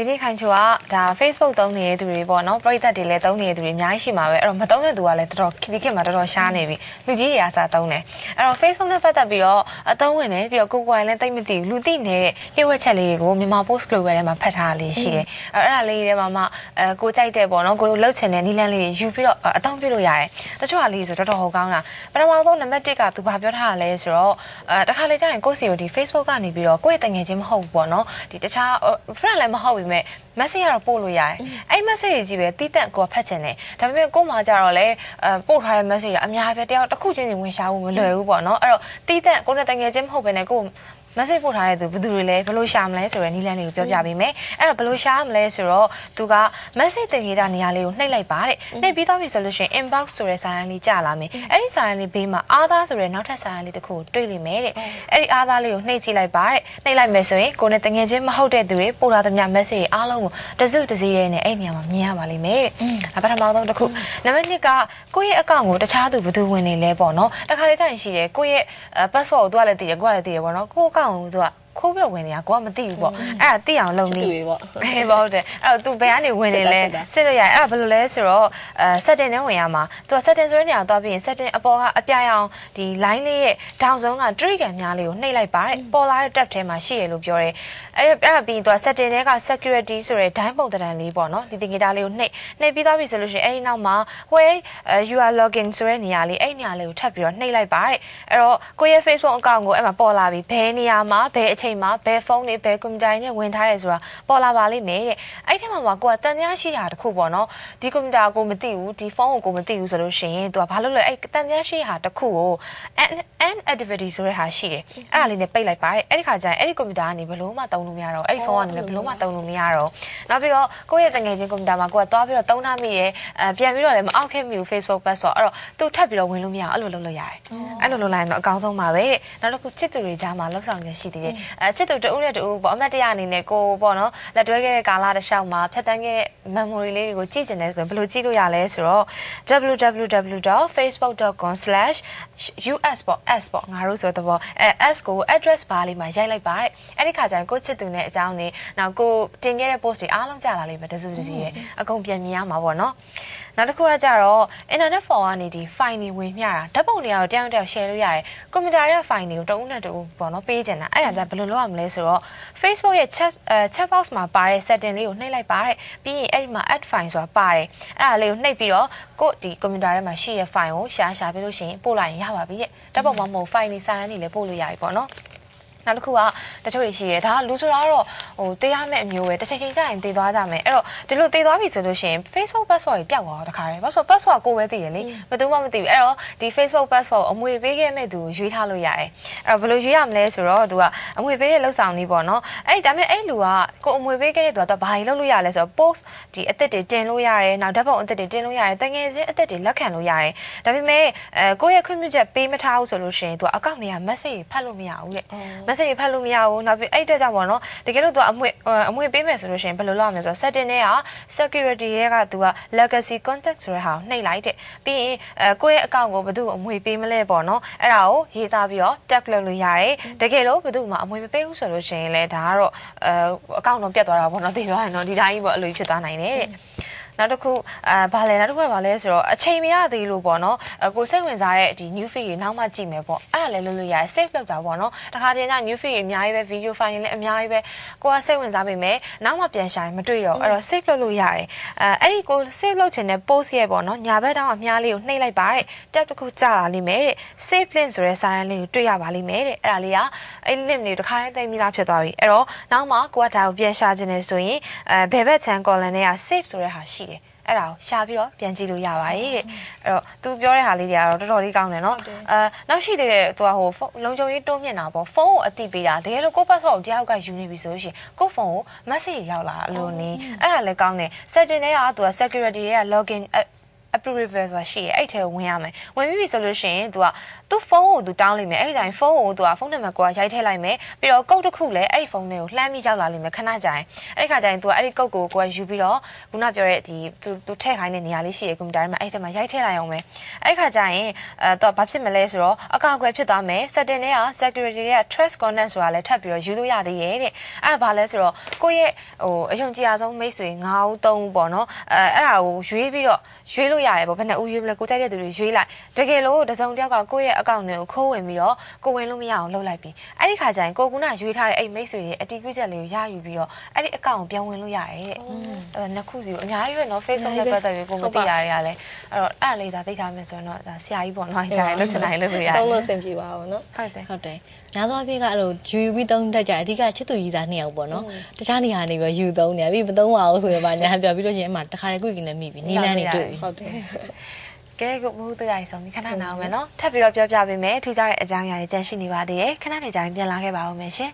ဒီနေ့ခိုင်ချိုကဒါ Facebook သုံးနေတဲ့သူတွေပေါ့နော်ပရိသတ်တွေလည်းသုံးနေတဲ့သူတွေအများကြီးရှိမှာပဲအဲ့တော့မသုံးတဲ့သူကလည်းတော်တော်ဒီခေတ်မှာတော်တော်ရှားနေပြီလူကြီးတွေအားစားသုံးတယ်အဲ့တော့ Facebook နဲ့ပတ်သက်ပြီးတော့အသုံးဝင်တယ်ပြီးတော့ကိုယ်ကိုယ်တိုင်လည်းသိမသိဘူးလူသိနေတဲ့လျှို့ဝှက်ချက်လေးတွေကိုမြန်မာ post global ထဲမှာဖတ်ထားတာလေးရှိတယ်အဲ့အဲ့ဒါလေးတွေထဲမှာမှအဲကိုကြိုက်တဲ့ပေါ့နော်ကိုလိုလှုပ်ချင်တဲ့နီလန်းလေးတွေယူပြီးတော့အသုံးပြုလို့ရတယ်တချို့ဟာလေးဆိုတော်တော်ဟောကောင်းတာပထမဆုံးနံပါတ်1ကသူဘာပြောထားတာလဲဆိုတော့အဲတခါလေကြာရင်ကိုယ့်စီကိုဒီ Facebook ကနေပြီးတော့ကိုယ့်ရဲ့တငယ်ချင်းမဟုတ်ဘူးပေါ့နော်ဒီတခြား friend လည်းမဟုတ်ပြီမဲ့ message ကတော့ပို့လို့ရတယ်အဲ့ message ကြီးပဲတီးတက်ကိုဖတ်ချင်တယ်ဒါပေမဲ့ကို့မှာကြတော့လေအဲပို့ထားတဲ့ message ကအများပဲတယောက်တစ်ခုချင်းချင်းဝင်ရှာဖို့မလွယ်ဘူးပေါ့နော်အဲ့တော့တီးတက်ကိုနဲ့တငယ်ချင်းမဟုတ်ဘဲနဲ့ကို့ message ပို့ထားတဲ့သူဘယ်သူတွေလဲဘယ်လိုရှာမလဲဆိုတဲ့နည်းလမ်းလေးကိုပြောပြပေးမယ်အဲ့တော့ဘယ်လိုရှာမလဲဆိုတော့သူက message တင်ခဲ့တာနေရာလေးကိုနှိပ်လိုက်ပါတဲ့နှိပ်ပြီးသွားပြီဆိုလို့ရှိရင် inbox ဆိုတဲ့စာရန်လေးကြာလာမယ်အဲ့ဒီစာရန်လေးဘေးမှာအာသာဆိုတဲ့နောက်ထပ်စာရန်လေးတစ်ခုကိုတွေ့လိမ့်မယ်တဲ့အဲ့ဒီအာသာလေးကိုနှိပ်ကြည့်လိုက်ပါတဲ့နှိပ်လိုက်မယ်ဆိုရင်ကိုနဲ့တငယ်ချင်းမဟုတ်တဲ့သူတွေပို့ထားသမျှ message အားလုံးကိုတစုတစည်းရဲနဲ့အဲ့ဒီနေရာမှာမြင်ရပါလိမ့်မယ်တဲ့ပထမဆုံးတစ်ခုနံပါတ်1ကကိုယ့်ရဲ့ account ကိုတခြားသူဘယ်သူဝင်နေလဲပေါ့နော်တခါလေးတိုင်းရှိတယ်ကိုယ့်ရဲ့ password ကိုသူကလည်းသိတယ်ကိုကလည်းသိတယ်ပေါ့နော်ကိုယ့် account ကိုသူက ခိုးပြီးတော့ဝင်နေတာကိုကမသိဘူးပေါ့အဲ့ဒါသိအောင်လုပ်နေ သူတွေပေါ့ အေးပေါ့ဟုတ်တယ်အဲ့တော့ तू ဘယ်ကနေဝင်နေလဲစစ်လို့ရတယ်အဲ့ဒါဘယ်လိုလဲဆိုတော့အဲ setting နဲ့ဝင်ရမှာ तू setting ဆိုတဲ့နေရာသွားပြီးရင် setting အပေါ်ကအပြာရောင်ဒီ line လေးရဲ့ down ဆုံးက tree ကံများလေးကိုနှိပ်လိုက်ပါတဲ့ပေါ်လာတဲ့ tab ထဲမှာရှိရလို့ပြောတယ်အဲ့အဲ့ဒါပြီးရင် तू setting ထဲက security ဆိုတဲ့ dime ပုံတံလေးပေါ့နော်ဒီသင်္ကေတလေးကိုနှိပ်နှိပ်ပြီးသွားပြီဆိုလို့ရှိရင်အဲ့ဒီနောက်မှာ where you are logging ဆိုတဲ့နေရာလေးအဲ့ဒီနေရာလေးကိုထပ်ပြီးတော့နှိပ်လိုက်ပါတဲ့အဲ့တော့ကိုယ့်ရဲ့ Facebook account ကိုအဲ့မှာပေါ်လာပြီဘယ်နေရာမှာဘယ်အချိန် န်မှာဘယ်ဖုန်းတွေဘယ်ကွန်ပျူတာတွေနဲ့ဝင်ထားရဲဆိုတာပေါ်လာပါလိမ့်မယ်တဲ့အဲ့ထဲမှာမှာကိုကတန်တရားရှိတာတခုပေါ့နော်ဒီကွန်ပျူတာကိုမသိဘူးဒီဖုန်းကိုကိုမသိဘူးဆိုလို့ရှိရင်သူကဘာလို့လဲအဲ့တန်တရားရှိတာတခုကို an activity ဆိုတဲ့ဟာရှိတယ်အဲ့ဒါလေးနဲ့ပိတ်လိုက်ပါတဲ့အဲ့ဒီခါကျရင်အဲ့ဒီကွန်ပျူတာကနေဘလို့မှတုံးလို့မရတော့အဲ့ဒီဖုန်းကနေလည်းဘလို့မှတုံးလို့မရတော့နောက်ပြီးတော့ကိုယ့်ရဲ့တငယ်ချင်းကွန်ပျူတာမှာကိုကသွားပြီးတော့တုံးထားမိရဲအဲပြန်ပြီးတော့လည်းမအောက်ခဲ့မိဘူး Facebook password အဲ့တော့သူထပ်ပြီးတော့ဝင်လို့မရအောင်အဲ့လိုလုပ်လို့ရတယ်အဲ့လိုလုပ်လိုက်ရင်တော့အကောင်းဆုံးပါပဲတဲ့နောက်တစ်ခုချစ်သူတွေကြားမှာလောက်ဆောင်ရရှိသေးတယ်အဲချစ်သူတဦးနဲ့တဦးပေါ့အမတ်တရအနေနဲ့ကိုပေါ့နော်လက်တွဲခဲ့တဲ့ကာလတစ်လျှောက်မှာဖြတ်တန်းခဲ့တဲ့ memory လေးတွေကိုကြည့်ကျင်တယ်ဆိုရင်ဘယ်လိုကြည့်လို့ရလဲဆိုတော့ www.facebook.com/us ပေါ့ s ပေါ့ငါတို့ဆိုတော့အဲ s ကို address bar လေးမှာရိုက်လိုက်ပါတဲ့အဲ့ဒီခါကျရင်ကိုချစ်သူနဲ့အကြောင်းနေနောက်ကိုတင်ခဲ့တဲ့ post တွေအားလုံးကြာလာလိမ့်မယ်တစုတစည်းရဲ့အကုန်ပြန်မြင်ရမှာပေါ့နော် နောက်တစ်ခုကကြတော့ internet for ကနေဒီ file တွေဝင်မျှတာဓာတ်ပုံတွေကတော့တယောက်တယောက် share လို့ရတယ်ကွန်ပျူတာရဲ့ file တွေကိုတဦးနဲ့တဦးပေါ့နော်ပေးချင်တာအဲ့ဒါကြဘယ်လိုလုပ်ရမလဲဆိုတော့ Facebook ရဲ့ chat အဲ chat box မှာပါတဲ့ setting လေးကိုနှိပ်လိုက်ပါတဲ့ပြီးရင်အဲ့ဒီမှာ add file ဆိုတာပါတယ်အဲ့ဒါလေးကိုနှိပ်ပြီးတော့ကိုဒီကွန်ပျူတာထဲမှာရှိတဲ့ file ကိုရှာရှာပြီးလို့ရှိရင်ပို့လိုက်ရင်ရပါပြီတဲ့ဓာတ်ပုံမမဟုတ် file တွေစာတန်းတွေလည်းပို့လို့ရပြီပေါ့နော် နောက်တစ်ခုကတချို့တွေရှိရဲဒါလူဆိုတာကတော့ဟိုတေးရမယ့်အမျိုးပဲတစ်ချိန်ချိန်ကြာရင်တည်သွားကြမယ်အဲ့တော့ဒီလိုတည်သွားပြီဆိုလို့ရှိရင် Facebook password တွေပျောက်သွားတော့တခါတည်းဘာလို့ password ကိုပဲသိရလေဘယ်သူမှမသိဘူးအဲ့တော့ဒီ Facebook password အမွေပေးခဲ့မဲ့သူကိုရွေးထားလို့ရတယ်အဲ့တော့ဘယ်လိုရွေးရမလဲဆိုတော့သူကအမွေပေးတဲ့လောက်ဆောင်နည်းပေါ့နော်အဲ့ဒါပေမဲ့အဲ့လူကကိုအမွေပေးခဲ့တဲ့သူကတော့ဘာကြီးလုပ်လို့ရလဲဆိုတော့ post ဒီအသစ်တွေတင်လို့ရတယ်နောက်ဓာတ်ပုံအသစ်တွေတင်လို့ရတယ်တငယ်ချင်းအသစ်တွေလက်ခံလို့ရတယ်ဒါပေမဲ့အဲကိုယ့်ရဲ့ခွင့်ပြုချက်ပေးမထားဘူးဆိုလို့ရှိရင်သူကအကောင့်တွေက message ဖတ်လို့မရဘူးလေ message ဖတ်လို့မရဘူးနောက်ပြီးအဲ့တက်ကြောင့်ပေါ့နော်တကယ်လို့သူကအမွေအမွေပေးမယ်ဆိုလို့ရှိရင်ဘယ်လိုလုပ်ရမလဲဆိုတော့ setting တွေက security ရဲ့ကသူက legacy contact ဆိုတဲ့ဟာကိုနှိပ်လိုက်တဲ့ပြီးရင်အဲကိုယ့်ရဲ့အကောင့်ကိုဘယ်သူအမွေပေးမလဲပေါ့နော်အဲ့ဒါကိုရေးသားပြီးတော့ tag လုပ်လို့ရတယ်တကယ်လို့ဘယ်သူမှအမွေမပေးဘူးဆိုလို့ရှိရင်လည်းဒါကတော့အဲအကောင့်တော့ပြတ်သွားတာပေါ့နော်သိသွားရင်တော့ဒီတိုင်းပေါ့အလိုဖြစ်သွားနိုင်တယ်တဲ့ နောက်တစ်ခုအာဘာလဲနောက်တစ်ခုကဘာလဲဆိုတော့အချိန်မရသေးလို့ပေါ့နော်ကိုစိတ်ဝင်စားတဲ့ဒီ new feed တွေနောက်မှကြည့်မယ်ပေါ့အဲ့ဒါလည်းလုပ်လို့ရတယ် save လုပ်တာပေါ့နော်တခါတည်းက new feed တွေအများကြီးပဲ video file တွေလည်းအများကြီးပဲကိုကစိတ်ဝင်စားပေမဲ့နောက်မှပြန်ရှာရင်မတွေ့တော့အဲ့တော့ save လုပ်လို့ရတယ်အဲအဲ့ဒီကို save လုပ်ချင်တဲ့ post ရဲ့ပေါ့နော်ညာဘက်တောင်အများလေးကိုနှိပ်လိုက်ပါတဲ့ tab တစ်ခုကြာလာလိမ့်မယ်တဲ့ save link ဆိုတဲ့စာရင်းလေးကိုတွေ့ရပါလိမ့်မယ်တဲ့အဲ့ဒါလေးကအဲ့ link တွေတခါတည်းသိမ်းပြီးသားဖြစ်သွားပြီအဲ့တော့နောက်မှကိုကဒါကိုပြန်ရှာခြင်းနဲ့ဆိုရင်အဲဘယ်ဘက်ချမ်း column ထဲက save ဆိုတဲ့ဟာရှိတယ်အဲ့ဒါကိုရှာပြီးတော့ပြန်ကြည့်လို့ရပါတယ်တဲ့အဲ့တော့သူပြောတဲ့ဟာလေးတွေကတော့တော်တော်လေးကောင်းတယ်နော်အဲနောက်ရှိသေးတဲ့သူကဟိုလုံခြုံရေးတွုံးမြင့်တာပေါ့ဖုန်းကိုအတိပေးတာတကယ်လို့ကိုယ့် password ကိုတယောက်ကယူနေပြီဆိုလို့ရှိရင်ကိုယ့်ဖုန်းကို message ရောက်လာအလိုနေအဲ့ဒါလည်းကောင်းတယ် setting တွေကသူက security တွေက login approval ဆိုတာရှိရဲအဲ့ထဲကိုဝင်ရမယ်ဝင်ပြီးပြီဆိုလို့ရှိရင် तू ကသူ့ဖုန်းကို तू တောင်းလိုက်မယ်အဲ့ဒီတိုင်းဖုန်းကို तू ကဖုန်းနံပါတ်ကိုရိုက်ထည့်လိုက်မယ်ပြီးတော့ကုတ်တစ်ခုလည်းအဲ့ဒီဖုန်းလေးကိုလှမ်းပြီးရောက်လာလိမ့်မယ်ခဏကြာရင်အဲ့ဒီခါကျရင် तू ကအဲ့ဒီကုတ်ကိုကိုကယူပြီးတော့ခုနပြောတဲ့ဒီ तू तू ထည့်ခိုင်းတဲ့နေရာလေးရှိရဲကွန်ပျူတာထဲမှာအဲ့ဒီထဲမှာရိုက်ထည့်လိုက်အောင်မယ်အဲ့ဒီခါကျရင်အဲ तू ဘာဖြစ်မလဲဆိုတော့အကောင့်အခွဲဖြစ်သွားမယ် setting တွေက security တွေက trust connect ဆိုတာလည်းထပ်ပြီးတော့ယူလို့ရသေးရဲ့တဲ့အဲ့ဒါဘာလဲဆိုတော့ကိုယ့်ရဲ့ဟိုအယုံကြည်အားဆုံးမိတ်ဆွေ9ဦး3ဦးပေါ့နော်အဲအဲ့ဒါကိုရွေးပြီးတော့ရွေးလို့ရ တယ်ပေါ့ဘယ်နဲ့ဦးရွေးမလဲကိုကြိုက်တဲ့သူတွေရွေးလိုက်တကယ်လို့တစုံတစ်ယောက်ကကိုယ့်ရဲ့အကောင့်တွေကိုခိုးဝင်ပြီးတော့ကိုဝင်လို့မရအောင်လုပ်လိုက်ပြီအဲ့ဒီခါကျရင်ကိုကုနာရွေးထားတဲ့အဲ့မိတ်ဆွေရဲ့အတီးပြုချက်လေးကိုရယူပြီးတော့အဲ့ဒီအကောင့်ကိုပြောင်းဝင်လို့ရတယ်တဲ့အဲနှစ်ခုစီကိုအများကြီးပဲနော် Facebook နဲ့ပတ်သက်ပြီးကိုမသိရတဲ့ကလည်းအဲ့တော့အဲ့ဒါလေးဒါသိထားမယ်ဆိုရင်တော့ဒါဆရာကြီးပေါ့နော်ကြာရင်လို့ချင်တိုင်းလုပ်လို့ရတယ်တုံးလို့ဆင်ပြေပါအောင်နော်ဟုတ်တယ်ဟုတ်တယ်များသောအားဖြင့်ကအဲ့လိုယူပြီးသုံးတတ်ကြအဓိကချစ်သူကြီးသားနှစ်ယောက်ပေါ့နော်တခြားနေရာနေပြီးယူသုံးနေပြီးမသုံးပါဘူးဆိုရင်ပါညာပြောပြီးလို့ရှိရင်အမှတခါတည်းကိုယ်ကင်းနဲ့မိပြီးနီလန်းနေတွေ့ပြီဟုတ်တယ်ကဲကိုမဟုတ်တရားဆုံးခဏနာအောင်မယ်နော်ထပ်ပြီးတော့ပြောပြပေးမယ်ထူးခြားတဲ့အကြောင်းအရာတွေကြန့်ရှိနေပါသေးတယ်ခဏနေကြရင်ပြန်လာခဲ့ပါဦးမယ်ရှင်